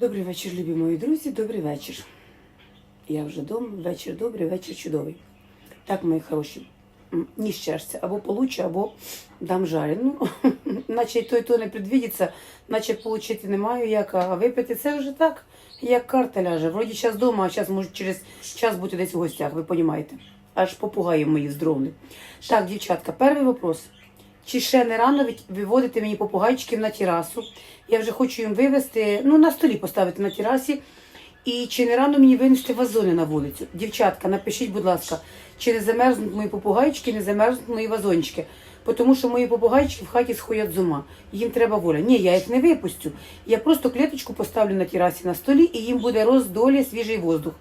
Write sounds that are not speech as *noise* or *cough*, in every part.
Добрий вечір, любі мої друзі, добрий вечір. Я вже вдома, вечір добрий, вечір чудовий. Так, мої хороші, ні щастя, або получу, або дам жарі. Ну, *laughs* наче й то, і то не предвідиться, наче получити не маю як, а випити це вже так, як карта ляже. Вроді час вдома, а час можуть через час бути десь в гостях, ви розумієте. Аж попугаї мої здоровні. Так, дівчатка, перший вопрос. Чи ще не рано виводити мені попугайчиків на терасу? Я вже хочу їм вивезти, ну на столі поставити на терасі. І чи не рано мені винести вазони на вулицю? Дівчатка, напишіть, будь ласка, чи не замерзнуть мої попугайчики, не замерзнуть мої вазончики. Тому що мої попугайчики в хаті сходять з ума. Їм треба воля. Ні, я їх не випустю. Я просто клеточку поставлю на терасі на столі і їм буде роздолі свіжий воздух.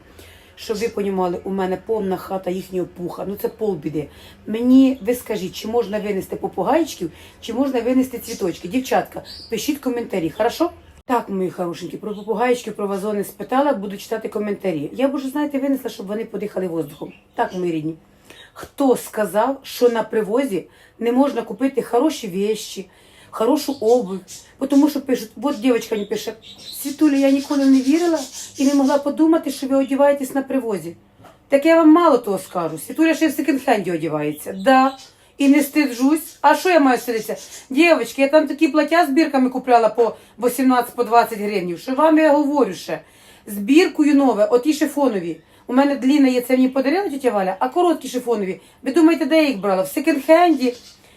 Щоб ви понімали, у мене повна хата їхнього пуха. Ну це полбіди. Мені ви скажіть, чи можна винести попугайчиків, чи можна винести цвіточки. Дівчатка, пишіть коментарі, хорошо? Так, мої хорошенькі, про попугайчики, про вазони спитала, буду читати коментарі. Я б уже, знаєте, винесла, щоб вони подихали воздухом. Так, мої рідні. Хто сказав, що на привозі не можна купити хороші вещи, хорошу обувь? Тому що пишуть, от дівчинка мені пише, Світуля, я ніколи не вірила і не могла подумати, що ви одягаєтесь на привозі. Так я вам мало того скажу. Світуля ще в секонд-хенді одягається. Да. І не стиджусь. А що я маю стидитися? Дівчатки, я там такі плаття збірками купляла по 18 по 20 гривень. Що вам я говорю ще? Збіркою нове, оті шифонові. У мене длінна є, це мені подарила тетя Валя, а короткі шифонові. Ви думаєте, де я їх брала? В секонд-хенді.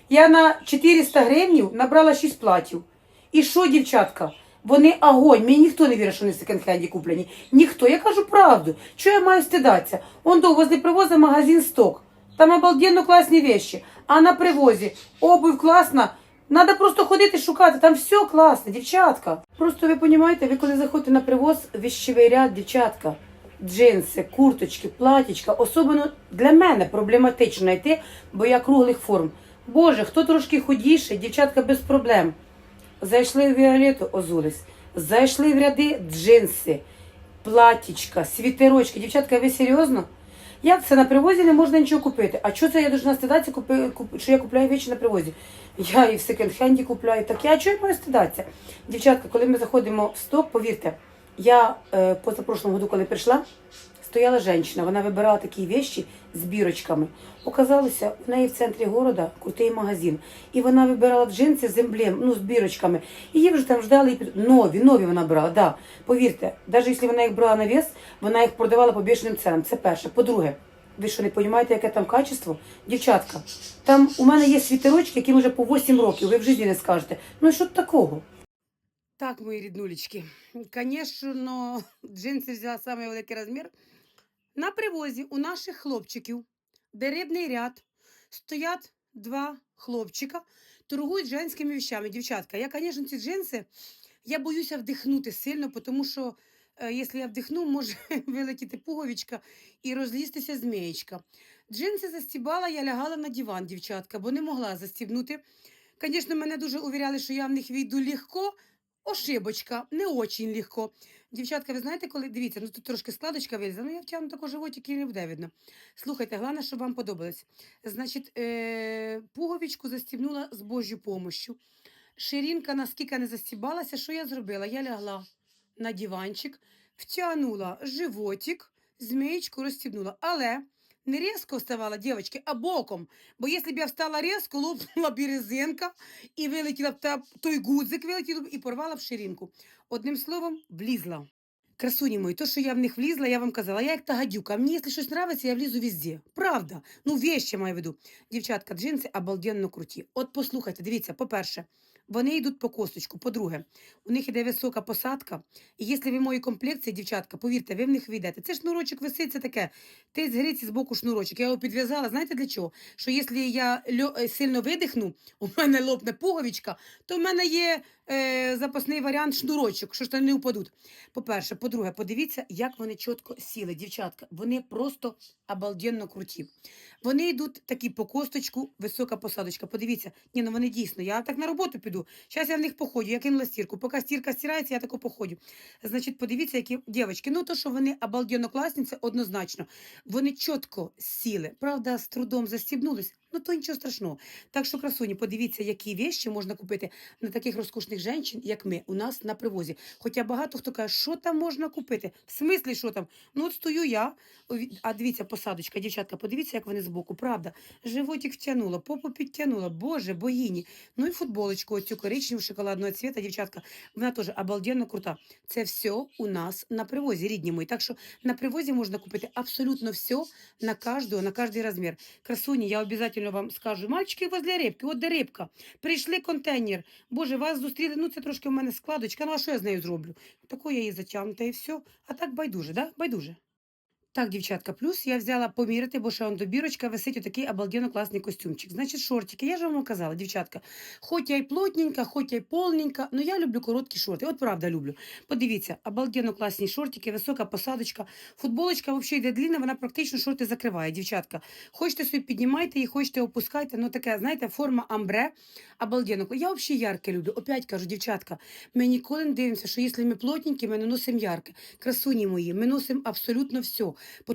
Я на 400 гривень набрала 6 платів. І що, дівчатка? Вони огонь. Мені ніхто не вірить, що вони в секонд-хенді куплені. Ніхто. Я кажу правду. Чого я маю стидатися? Он до возле привоза магазин сток. Там обалденно класні вещи. А на привозі обувь класна. Надо просто ходити шукати, там все класне, дівчатка. Просто ви розумієте, ви коли заходите на привоз, віщовий ряд, дівчатка, джинси, курточки, платічка, особливо для мене проблематично йти, бо я круглих форм. Боже, хто трошки худіше, дівчатка без проблем. Зайшли в Віолету, озулись. Зайшли в ряди джинси, платічка, світерочки. Дівчатка, ви серйозно? Як це на привозі не можна нічого купити? А що це я должна стидатися, що я купляю речі на привозі? Я і в секонд-хенді купляю. Так я чого я маю стидатися? Дівчатка, коли ми заходимо в сток, повірте, я е, позапрошлому году, коли прийшла, стояла жінка, вона вибирала такі вещі з бірочками. Оказалося, в неї в центрі города крутий магазин. І вона вибирала джинси з емблем, ну, з бірочками. Її вже там ждали під- нові, нові вона брала. Да. Повірте, навіть якщо вона їх брала на вес, вона їх продавала по бішеним ценам. Це перше. По-друге, ви що не розумієте, яке там качество? Дівчатка, там у мене є світерочки, яким вже по 8 років, ви в житті не скажете. Ну що такого? Так, мої ріднулечки. Звісно, джинси взяла саме великий розмір. На привозі у наших хлопчиків, де рибний ряд, стоять два хлопчика, торгують женськими вещами. Дівчатка, я, звісно, ці джинси, я боюся вдихнути сильно, тому що, е, якщо я вдихну, може *laughs* вилетіти пуговичка і розлізтися змієчка. Джинси застібала, я лягала на диван, дівчатка, бо не могла застібнути. Звісно, мене дуже увіряли, що я в них війду легко. Ошибочка, не очень легко. Дівчатка, ви знаєте, коли дивіться, ну тут трошки складочка вилізла, ну я втягну також животик і не буде видно. Слухайте, головне, щоб вам подобалось. Значить, е- пуговичку застібнула з Божою помощю. Ширинка наскільки не застібалася, що я зробила? Я лягла на диванчик, втягнула животик, змієчку розстібнула. Але не різко вставала, дівчатки, а боком. Бо якщо б я встала різко, лопнула б резинка, і вилетіла б та, той гудзик вилетів б і порвала б ширинку. Одним словом, влізла. Красуні мої, то, що я в них влізла, я вам казала, я як та гадюка. Мені, якщо щось нравиться, я влізу везде. Правда. Ну, вещі маю в виду. Дівчатка, джинси обалденно круті. От послухайте, дивіться, по-перше, вони йдуть по косточку. По-друге, у них іде висока посадка. І якщо ви мої комплекції, дівчатка, повірте, ви в них війдете. Це шнурочок висить, таке. Ти з гриці з боку шнурочок. Я його підв'язала. Знаєте для чого? Що якщо я сильно видихну, у мене лопне пуговичка, то в мене є е, запасний варіант шнурочок, що штани не впадуть. По-перше, по-друге, подивіться, як вони чітко сіли, дівчатка. Вони просто обалденно круті. Вони йдуть такі по косточку, висока посадочка. Подивіться, ні, ну вони дійсно. Я так на роботу піду. Зараз я в них походю, я кинула стірку. Поки стірка стирається, я тако походю. Значить, подивіться, які дівчатки. Ну, то, що вони обалденно класні, це однозначно. Вони чітко сіли. Правда, з трудом застібнулись. Ну то нічого страшного. Так що, красуні, подивіться, які вещі можна купити на таких розкошних жінчин, як ми, у нас на привозі. Хоча багато хто каже, що там можна купити? В смислі, що там? Ну, от стою я, а дивіться, посадочка, дівчатка, подивіться, як вони збоку, правда. Животик втягнула, попу підтягнула, боже, богині. Ну і футболочку, оцю коричневу шоколадного цвіта, дівчатка, вона теж обалденно крута. Це все у нас на привозі, рідні мої. Так що на привозі можна купити абсолютно все на каждого, на каждый размер. Красуні, я обов'язково вам скажу, мальчики возле рибки, от де рибка. Прийшли контейнер. Боже, вас зустріли. Ну це трошки в мене складочка. Ну а що я з нею зроблю? Таку я її затягнута і все. А так байдуже, да? Байдуже. Так, дівчатка, плюс я взяла поміряти, бо ще он до бірочка висить отакий обалденно класний костюмчик. Значить, шортики. Я ж вам казала, дівчатка, хоч я й плотненька, хоч я й полненька, але я люблю короткі шорти. От правда люблю. Подивіться, обалденно класні шортики, висока посадочка. Футболочка взагалі йде длинна, вона практично шорти закриває, дівчатка. Хочете собі піднімайте її, хочете опускайте. Ну таке, знаєте, форма амбре. Обалденно. Я взагалі ярке люблю. Опять кажу, дівчатка, ми ніколи не дивимося, що якщо ми плотненькі, ми не носимо ярке. Красуні мої, ми носимо абсолютно все.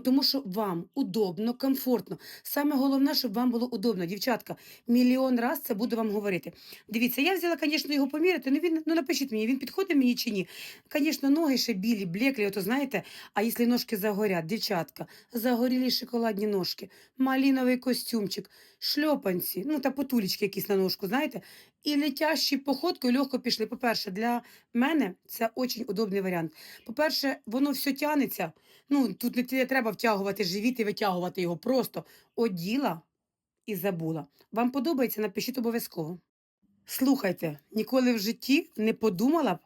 Тому що вам удобно, комфортно. Саме головне, щоб вам було удобно. Дівчатка, мільйон раз це буду вам говорити. Дивіться, я взяла, звісно, його поміряти. Ну він ну напишіть мені, він підходить мені чи ні. Звісно, ноги ще білі, блеклі, ото знаєте. А якщо ножки загорять, дівчатка, загорілі шоколадні ножки, маліновий костюмчик, шльопанці, ну та потулечки якісь на ножку, знаєте, і летящі походкою легко пішли. По-перше, для мене це дуже удобний варіант. По-перше, воно все тянеться. Ну, тут не треба втягувати живіт і витягувати його. Просто оділа і забула. Вам подобається? Напишіть обов'язково. Слухайте, ніколи в житті не подумала б,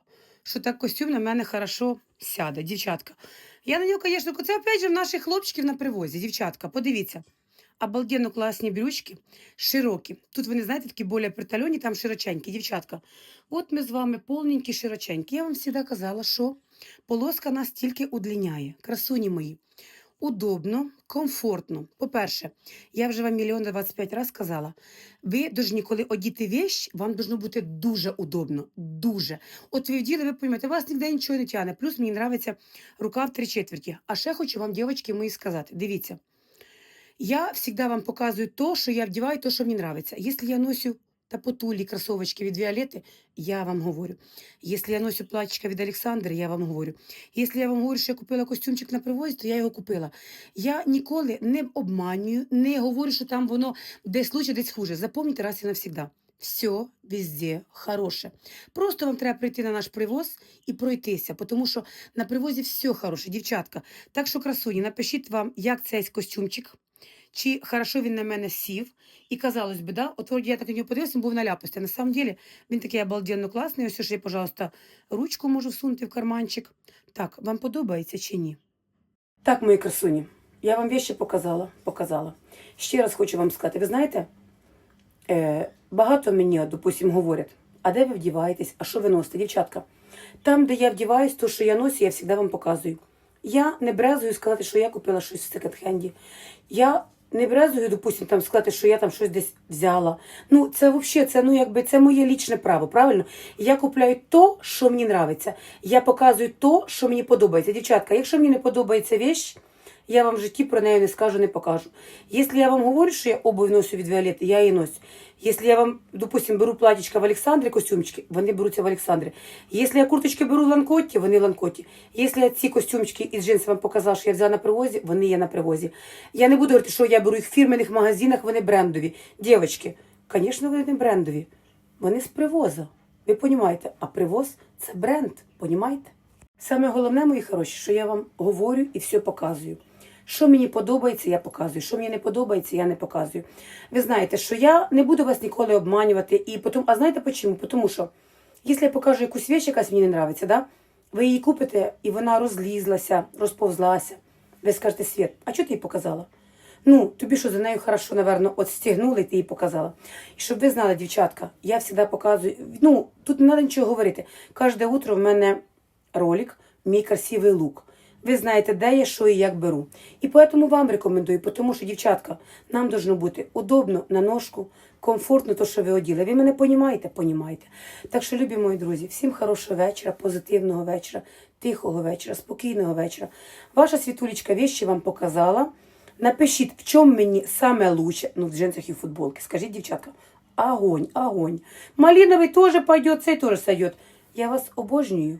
що так костюм на мене хорошо сяде, дівчатка. Я на нього, звісно, це опять же в наших хлопчиків на привозі, дівчатка. Подивіться. Обалденно класні брючки, широкі. Тут вони, знаєте, такі більш притальоні, там широченькі, дівчатка. От ми з вами повненькі, широченькі. Я вам завжди казала, що полоска нас тільки удлиняє. Красуні мої. Удобно, комфортно. По-перше, я вже вам мільйон двадцять п'ять разів сказала. Ви повинні, коли одіти вещь, вам должно бути дуже удобно. Дуже. От ви вділи, ви розумієте, вас ніде нічого не тягне. Плюс мені подобається рука в три четверті. А ще хочу вам, дівчатки мої, сказати. Дивіться. Я завжди вам показую то, що я вдіваю, то, що мені подобається. Якщо я носю та потулі кросовочки від Віолети, я вам говорю. Якщо я носю платічка від Олександри, я вам говорю. Якщо я вам говорю, що я купила костюмчик на привозі, то я його купила. Я ніколи не обманюю, не говорю, що там воно десь лучше, десь хуже. Запам'ятайте раз і навсегда. Все везде хороше. Просто вам треба прийти на наш привоз і пройтися, тому що на привозі все хороше, дівчатка. Так що, красуні, напишіть вам, як цей костюмчик, чи хорошо він на мене сів. І казалось би, да, от я так на нього подивилася, він був на ляпості. На самом деле він такий обалденно класний. Ось ще, я, пожалуйста, ручку можу всунути в карманчик. Так, вам подобається чи ні? Так, мої красуні, я вам вещи показала, показала. Ще раз хочу вам сказати, ви знаєте, е, багато мені, от, допустим, говорять, а де ви вдіваєтесь, а що ви носите, дівчатка? Там, де я вдіваюсь, то, що я ношу, я завжди вам показую. Я не брезую сказати, що я купила щось в секонд-хенді. Я не брезую, допустим, там сказати, що я там щось десь взяла. Ну, це взагалі, це, ну, якби, це моє лічне право, правильно? Я купляю то, що мені подобається. Я показую то, що мені подобається. Дівчатка, якщо мені не подобається вещь, я вам в житті про неї не скажу, не покажу. Якщо я вам говорю, що я обувь ношу від Віолети, я її ношу. Якщо я вам, допустим, беру платічка в Олександрі, костюмчики, вони беруться в Олександрі. Якщо я курточки беру в Ланкоті, вони в Ланкоті. Якщо я ці костюмчики із джинсів вам показала, що я взяла на привозі, вони є на привозі. Я не буду говорити, що я беру їх в фірменних магазинах, вони брендові. Дівчатки, звісно, вони не брендові. Вони з привоза. Ви розумієте, а привоз це бренд, розумієте? Саме головне, мої хороші, що я вам говорю і все показую. Що мені подобається, я показую. Що мені не подобається, я не показую. Ви знаєте, що я не буду вас ніколи обманювати. І потім, а знаєте чому? Тому що, якщо я покажу якусь вещь, якась мені не подобається, да? ви її купите, і вона розлізлася, розповзлася. Ви скажете, Світ, а чого ти її показала? Ну, тобі що за нею хорошо, наверно, от стягнули, ти її показала. І щоб ви знали, дівчатка, я завжди показую. Ну, тут не треба нічого говорити. Кожне утро в мене ролик, мій красивий лук. Ви знаєте, де я, що і як беру. І поэтому вам рекомендую, тому що, дівчатка, нам должно бути удобно на ножку, комфортно то, що ви оділи. Ви мене понімаєте? Понімаєте. Так що, любі мої друзі, всім хорошого вечора, позитивного вечора, тихого вечора, спокійного вечора. Ваша світулечка вещі вам показала. Напишіть, в чому мені саме лучше, ну, в джинсах і футболці. Скажіть, дівчатка, огонь, огонь. Малиновий теж пойдет, цей теж сойдет. Я вас обожнюю.